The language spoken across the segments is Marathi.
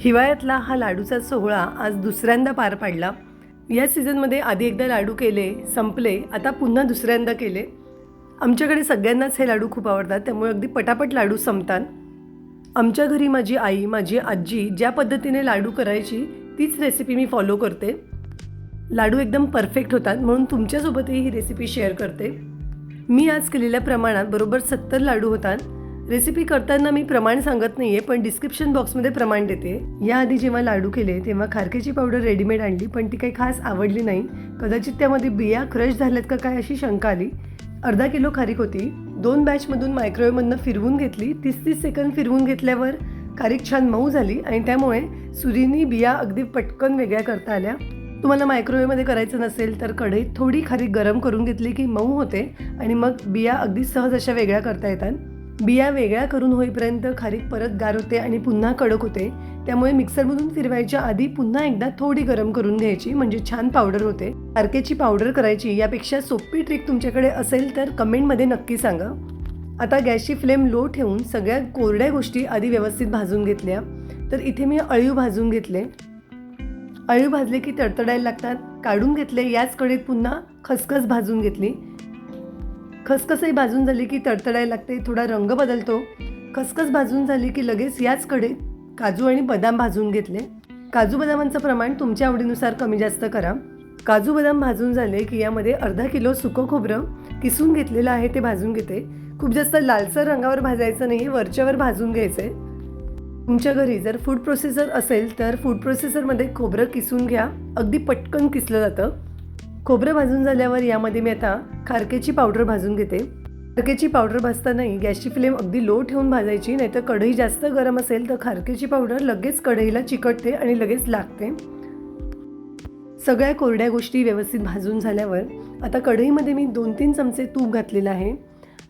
हिवाळ्यातला हा लाडूचा सोहळा आज दुसऱ्यांदा पार पाडला. या सीझनमध्ये आधी एकदा लाडू केले संपले आता पुन्हा दुसऱ्यांदा केले. आमच्याकडे सगळ्यांनाच हे लाडू खूप आवडतात त्यामुळे अगदी पटापट लाडू संपतात. आमच्या घरी माझी आई माझी आजी ज्या पद्धतीने लाडू करायची तीच रेसिपी मी फॉलो करते. लाडू एकदम परफेक्ट होतात म्हणून तुमच्यासोबतही ही रेसिपी शेअर करते. मी आज केलेल्या प्रमाणात बरोबर सत्तर लाडू होतात. रेसिपी करताना मी प्रमाण सांगत नाही आहे पण डिस्क्रिप्शन बॉक्समध्ये प्रमाण देते. याआधी जेव्हा लाडू केले तेव्हा खारकेची पावडर रेडीमेड आणली पण ती काही खास आवडली नाही. कदाचित त्यामध्ये बिया क्रश झाल्यात का काय अशी शंका आली. अर्धा किलो खारीक होती. दोन बॅचमधून मायक्रोवेव्हमधनं फिरवून घेतली. तीस तीस सेकंद फिरवून घेतल्यावर खारीक छान मऊ झाली आणि त्यामुळे सुरीनी बिया अगदी पटकन वेगळ्या करता आल्या. तुम्हाला मायक्रोवेव्हमध्ये करायचं नसेल तर कढईत थोडी खारीक गरम करून घेतली की मऊ होते आणि मग बिया अगदी सहज अशा वेगळ्या करता येतात. बिया वेगळ्या करून होईपर्यंत खारीक परत गार होते आणि पुन्हा कडक होते. त्यामुळे मिक्सरमधून फिरवायच्या आधी पुन्हा एकदा थोडी गरम करून घ्यायची म्हणजे छान पावडर होते. तारकेची पावडर करायची यापेक्षा सोपी ट्रिक तुमच्याकडे असेल तर कमेंटमध्ये नक्की सांगा. आता गॅसची फ्लेम लो ठेवून सगळ्या कोरड्या गोष्टी आधी व्यवस्थित भाजून घेतल्या. तर इथे मी अळीव भाजून घेतले. अळीव भाजले की तडतडायला लागतात. काढून घेतले याच कडेत पुन्हा खसखस भाजून घेतली. खसखसही भाजून झाली की तडतडायला लागते थोडा रंग बदलतो. खसखस भाजून झाली की लगेच याच कडेत काजू आणि बदाम भाजून घेतले. काजू बदामांचं प्रमाण तुमच्या आवडीनुसार कमी जास्त करा. काजू बदाम भाजून झाले की यामध्ये अर्धा किलो सुकं खोबरं किसून घेतलेलं आहे ते भाजून घेते. खूप जास्त लालसर रंगावर भाजायचं नाही वरच्यावर भाजून घ्यायचं आहे तुमच्या घरी जर फूड प्रोसेसर असेल तर फूड प्रोसेसरमध्ये खोबरं किसून घ्या. अगदी पटकन किसलं जातं. खोबरं भाजून झाल्यावर यामध्ये मी आता खारकेची पावडर भाजून घेते. खारकेची पावडर भाजतानाही गॅसची फ्लेम अगदी लो ठेवून भाजायची नाहीतर कढई जास्त गरम असेल तर खारकेची पावडर लगेच कढईला चिकटते आणि लगेच लागते. सगळ्या कोरड्या गोष्टी व्यवस्थित भाजून झाल्यावर आता कढईमध्ये मी दोन तीन चमचे तूप घातलेलं आहे.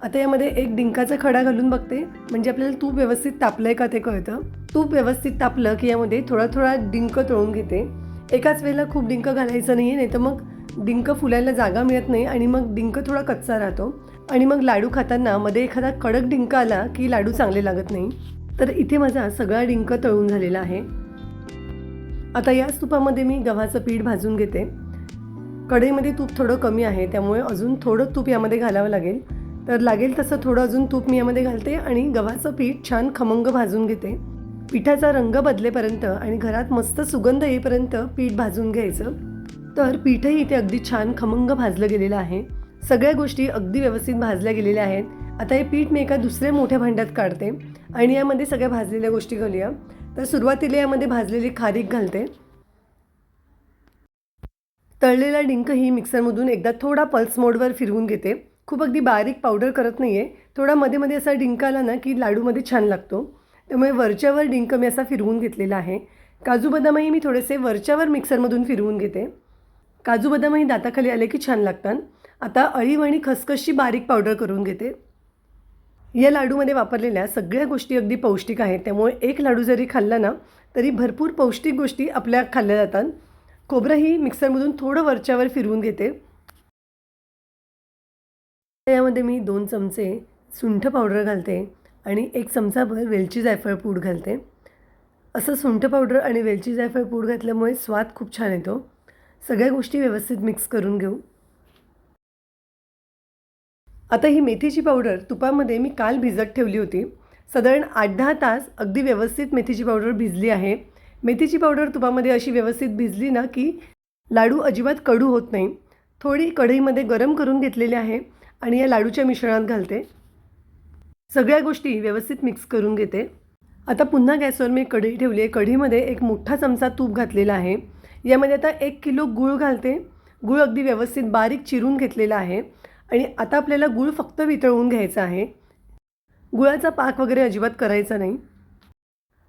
आता यामध्ये एक डिंकाचा खडा घालून बघते म्हणजे आपल्याला तूप व्यवस्थित तापलं आहे का ते कळतं. तूप व्यवस्थित तापलं की यामध्ये थोडा थोडा डिंक तळून घेते. एकाच वेळेला खूप डिंक घालायचं नाही आहे नाही तर मग डिंक फुलायला जागा मिळत नाही आणि मग डिंक थोडा कच्चा राहतो. आणि मग लाडू खाताना मध्ये एखादा कडक डिंक आला की लाडू चांगले लागत नाही. तर इथे माझा सगळा डिंक तळून झालेला आहे. आता याच तुपामध्ये मी गव्हाचं पीठ भाजून घेते. कढईमध्ये तूप थोडं कमी आहे त्यामुळे अजून थोडं तूप यामध्ये घालावं लागेल. तर लागेल तसं थोडं अजून तूप मी यामध्ये घालते आणि गव्हाचं पीठ छान खमंग भाजून घेते. पिठाचा रंग बदलेपर्यंत आणि घरात मस्त सुगंध येईपर्यंत पीठ भाजून घ्यायचं. तर पीठही इथे अगदी छान खमंग भाजलं गेलेलं आहे. सगळ्या गोष्टी अगदी व्यवस्थित भाजल्या गेलेल्या आहेत. आता हे पीठ मी एका दुसऱ्या मोठ्या भांड्यात काढते आणि यामध्ये सगळ्या भाजलेल्या गोष्टी घालूया. तर सुरुवातीला यामध्ये भाजलेली खारीक घालते. तळलेला डिंक ही मिक्सरमधून एकदा थोडा पल्स मोडवर फिरवून घेते. खूप अगदी बारीक पावडर करत नाही आहे थोडा मध्ये मध्ये असा डिंक आला ना की लाडूमध्ये छान लागतो. त्यामुळे वरच्यावर डिंक मी असा फिरवून घेतलेला आहे. काजू बदामही मी थोडेसे वरच्यावर मिक्सरमधून फिरवून घेते. काजू बदामही दाताखाली आले की छान लागतात. आता अळीव आणि खसखसची बारीक पावडर करून घेते. या लाडूमध्ये वापरलेल्या सगळ्या गोष्टी अगदी पौष्टिक आहेत. त्यामुळे एक लाडू जरी खाल्ला ना तरी भरपूर पौष्टिक गोष्टी आपल्या खाल्ल्या जातात. खोबरंही मिक्सरमधून थोडं वरच्यावर फिरवून घेते. यामध्ये मी दोन चमचे सुंठ पावडर घालते आणि एक चमचाभर वेलची जायफळ पूड घालते. असं सुंठ पावडर आणि वेलची जायफळ पूड घातल्यामुळे स्वाद खूप छान येतो. सगळ्या गोष्टी व्यवस्थित मिक्स करून घेऊ. आता ही मेथीची पावडर तुपामध्ये मी काल भिजत ठेवली होती. साधारण आठ दहा तास अगदी व्यवस्थित मेथीची पावडर भिजली आहे. मेथीची पावडर तुपामध्ये अशी व्यवस्थित भिजली ना की लाडू अजिबात कडू होत नाही. थोडी कढईमध्ये गरम करून घेतलेली आहे आणि या लाडूच्या मिश्रणात घालते. सगळ्या गोष्टी व्यवस्थित मिक्स करून घेते. आता पुन्हा गॅसवर मी कढई ठेवली आहे. कढईमध्ये एक मोठा चमचा तूप घातलेला आहे. यामध्ये आता एक किलो गूळ घालते. गूळ अगदी व्यवस्थित बारीक चिरून घेतलेला आहे. आणि आता आपल्याला गूळ फक्त वितळवून घ्यायचा आहे. गुळाचा पाक वगैरे अजिबात करायचा नाही.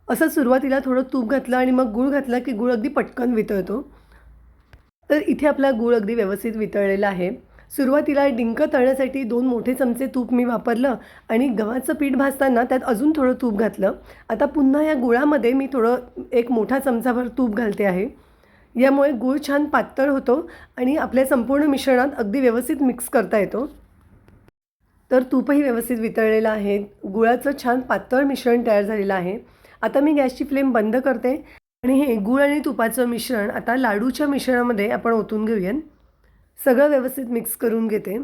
असं सुरुवातीला थोडं तूप घातलं आणि मग गूळ घातला की गूळ अगदी पटकन वितळतो. तर इथे आपला गूळ अगदी व्यवस्थित वितळलेला आहे. सुरुवातीला डिंक तळण्यासाठी दोन मोठे चमचे तूप मी वापरलं आणि गव्हाचं पीठ भाजताना त्यात अजून थोडं तूप घातलं. आता पुन्हा या गुळामध्ये मी थोडं एक मोठा चमचाभर तूप घालते आहे. यामुळे गूळ छान पातळ होतो आणि आपल्या संपूर्ण मिश्रणात अगदी व्यवस्थित मिक्स करता येतो. तर तूपही व्यवस्थित वितळलेलं आहे. गुळाचं छान पातळ मिश्रण तयार झालेलं आहे. आता मी गॅसची फ्लेम बंद करते आणि हे गूळ आणि तुपाचं मिश्रण आता लाडूच्या मिश्रणामध्ये आपण ओतून घेऊया सगळं व्यवस्थित मिक्स करून घेते.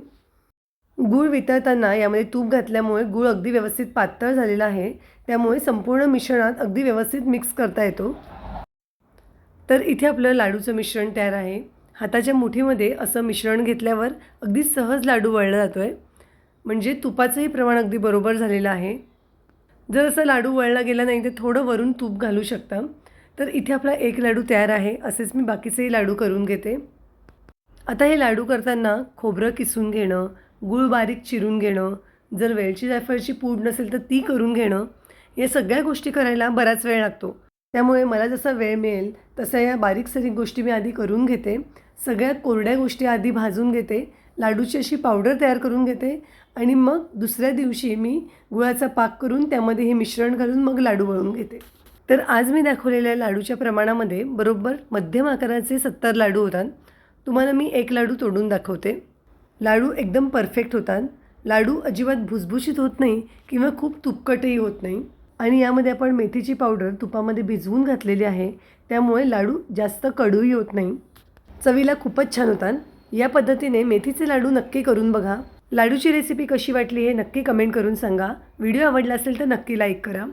गूळ वितळताना यामध्ये तूप घातल्यामुळे गूळ अगदी व्यवस्थित पातळ झालेला आहे. त्यामुळे संपूर्ण मिश्रणात अगदी व्यवस्थित मिक्स करता येतो. तर इथे आपलं लाडूचं मिश्रण तयार आहे. हाताच्या मुठीमध्ये असं मिश्रण घेतल्यावर अगदी सहज लाडू वळला जातो आहे म्हणजे तुपाचंही प्रमाण अगदी बरोबर झालेलं आहे. जर असं लाडू वळला गेला नाही तर थोडं वरून तूप घालू शकता. तर इथे आपला एक लाडू तयार आहे. असेच मी बाकीचेही लाडू करून घेते. आता हे लाडू करताना खोबरं किसून घेणं गूळ बारीक चिरून घेणं जर वेलची जायफळची पूड नसेल तर ती करून घेणं या सगळ्या गोष्टी करायला बराच वेळ लागतो. त्यामुळे मला जसा वेळ मिळेल तसं या बारीक सारीक गोष्टी मी आधी करून घेते. सगळ्या कोरड्या गोष्टी आधी भाजून घेते लाडूची अशी पावडर तयार करून घेते आणि मग दुसऱ्या दिवशी मी गुळाचा पाक करून त्यामध्ये हे मिश्रण घालून मग लाडू वळून घेते. तर आज मी दाखवलेल्या लाडूच्या प्रमाणामध्ये बरोबर मध्यम आकाराचे सत्तर लाडू होतात. तुम्हाला मी एक लाडू तोडून दाखवते. लाडू एकदम परफेक्ट होतात. लाडू अजिबात भुसभुशीत होत नाही किंवा खूप तुपकटही होत नाही. आणि यामध्ये आपण मेथीची पावडर तुपामध्ये भिजवून घातलेली आहे. त्यामुळे लाडू जास्त कडूही होत नाही. चवीला खूपच छान होतात. या पद्धतीने मेथीचे लाडू नक्की करून बघा. लाडूची रेसिपी कशी वाटली हे नक्की कमेंट करून सांगा. व्हिडिओ आवडला असेल तर नक्की लाईक करा.